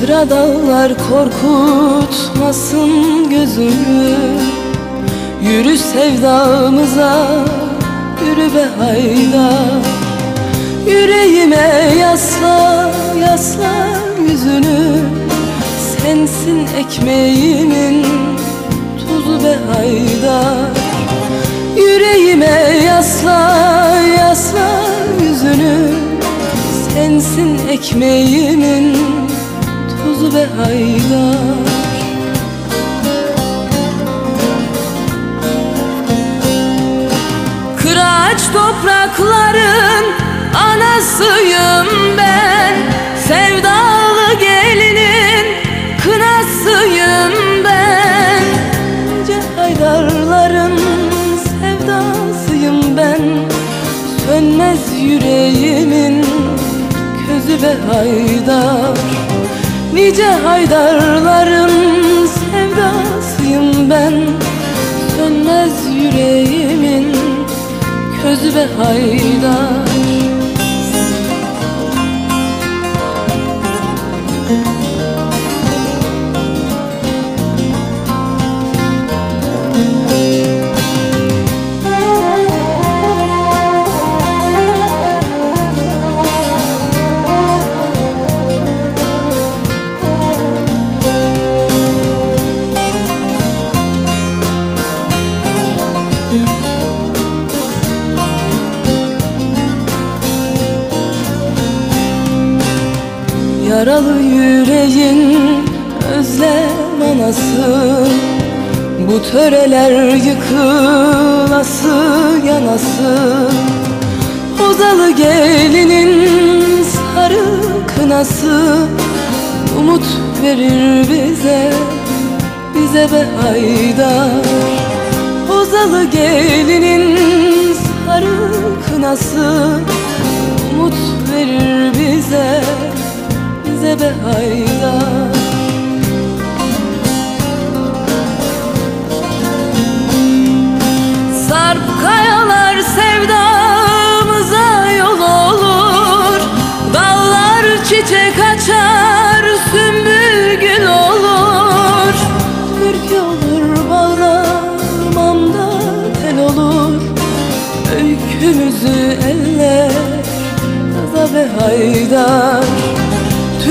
Sıradanlar korkutmasın gözümü. Yürü sevdamıza yürü be hayda. Yüreğime yasla yasla yüzünü. Sensin ekmeğimin tuzu be hayda. Yüreğime yasla yasla yüzünü. Sensin ekmeğimin tuzu ve haydar. Kıraç toprakların anasıyım ben. Sevdalı gelinin kınasıyım ben. Nice haydarların sevdasıyım ben. Sönmez yüreğimin közü ve haydar Nice haydarların sevdasıyım ben. Sönmez yüreğimin közü ve haydar Yaralı yüreğin özlem anası Bu töreler yıkılası yanası Ozalı gelinin sarı kınası Umut verir bize, bize be haydar. Ozalı gelinin sarı kınası Umut verir bize be haydar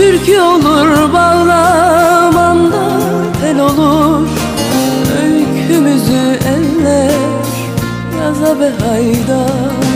Türkü olur bağlamanda tel olur. Öykümüzü eller yaza be haydar